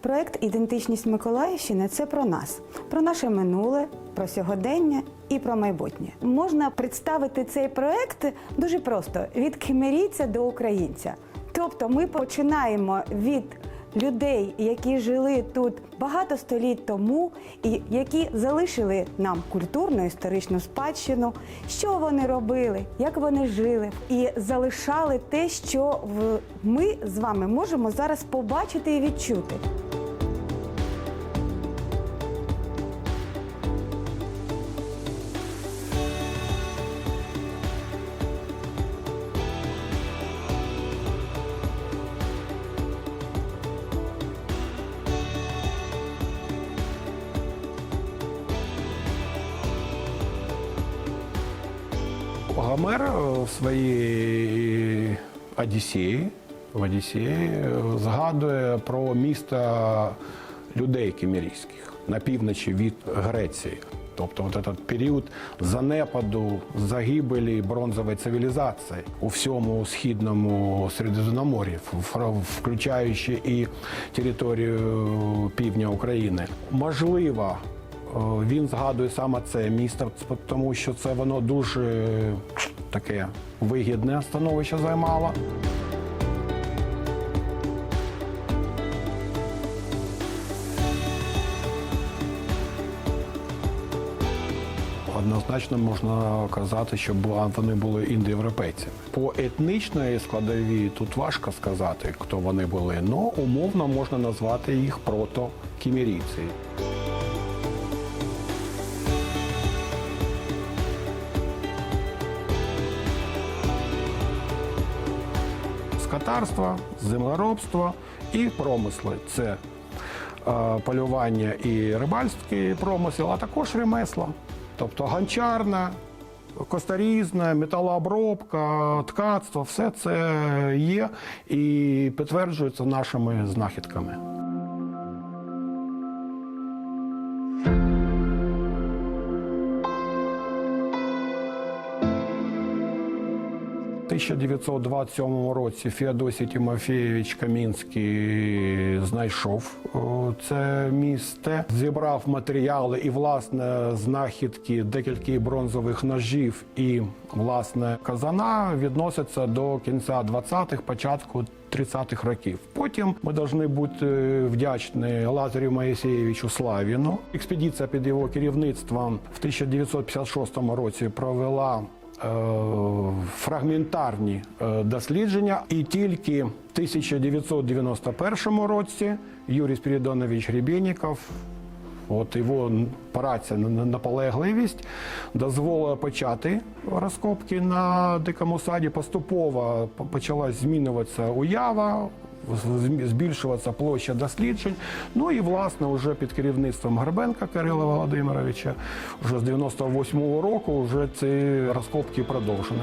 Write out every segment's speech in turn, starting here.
Проект Ідентичність Миколаївщини це про нас, про наше минуле, про сьогодення і про майбутнє. Можна представити цей проект дуже просто: від кимерійця до українця. Тобто, ми починаємо від людей, які жили тут багато століть тому, і які залишили нам культурну історичну спадщину, що вони робили, як вони жили, і залишали те, що ми з вами можемо зараз побачити і відчути. Гомер в своїй Одіссеї, в Одіссеї е, згадує про місто людей кімерійських на півночі від Греції. Тобто от этот період занепаду, загибелі бронзової цивілізації у всьому східному Середземномор'ї, включаючи і територію півдня України. Можливо, Він згадує саме це місто, тому що це воно дуже таке вигідне становище займало. Однозначно можна казати, що вони були індоєвропейцями. По етнічної складовій тут важко сказати, хто вони були, але умовно можна назвати їх прото-кімерійці. Скотарство, землеробство і промисли. Це е, полювання і рибальський промисел, а також ремесла. Тобто гончарна, Костарізна, металообробка, ткацтво все це є і підтверджується нашими знахідками. 1927 році Феодосій Тимофійович Камінський знайшов це місце, зібрав матеріали і власне знахідки декілька бронзових ножів і власне казана відносяться до кінця 20-х, початку 30-х років. Потім ми повинні бути вдячні Лазарю Моїсеєвичу Славіну. Експедиція під його керівництвом в 1956 році провела е, фрагментарні е, дослідження, і тільки в 1991 році Юрій Спірідонович Гребенников От його праця на- на наполегливість дозволила почати розкопки на дикому саді. Поступово по- почала змінюватися уява, збільшуватися площа досліджень. Ну і власне вже під керівництвом Горбенка Кирила Володимировича, вже з 98-го року вже ці розкопки продовжені.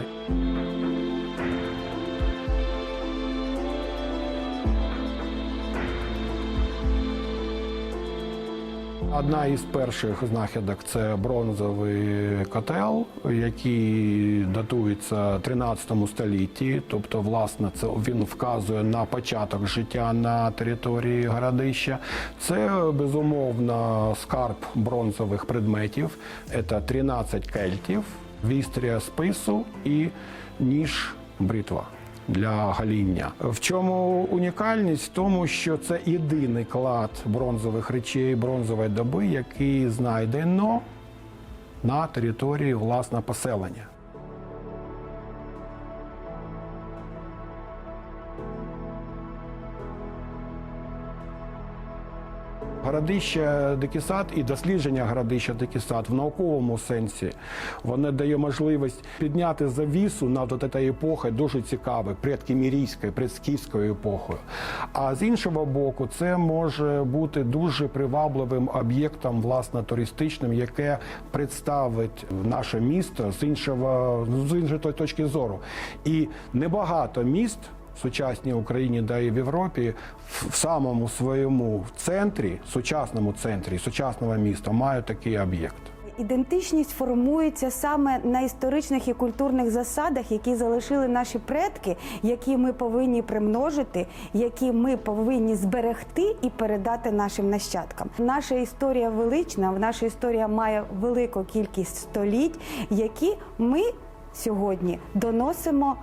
Одна із перших знахідок це бронзовий котел, який датується 13 столітті. Тобто, власне, це він вказує на початок життя на території городища. Це безумовно скарб бронзових предметів. Це 13 кельтів, вістря спису і ніж бритва для гаління. В чому унікальність? В тому, що це єдиний клад бронзових речей бронзової доби, який знайдено на території власне поселення. Городище Дикий сад і дослідження городища Дикий сад в науковому сенсі воно дає можливість підняти завісу над от цією епохою дуже цікавою, предкімірійською, предскіфською епохою. А з іншого боку, це може бути дуже привабливим об'єктом, власне, туристичним, яке представить наше місто з іншого з іншої точки зору. І небагато міст сучасній Україні, да і в Європі, в самому своєму центрі, сучасному центрі сучасного міста мають такий об'єкт. Ідентичність формується саме на історичних і культурних засадах, які залишили наші предки, які ми повинні примножити, які ми повинні зберегти і передати нашим нащадкам. Наша історія велична, наша історія має велику кількість століть, які ми сьогодні доносимо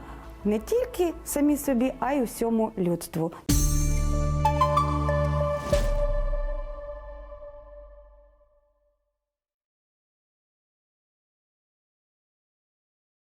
не тільки самі собі, а й усьому людству.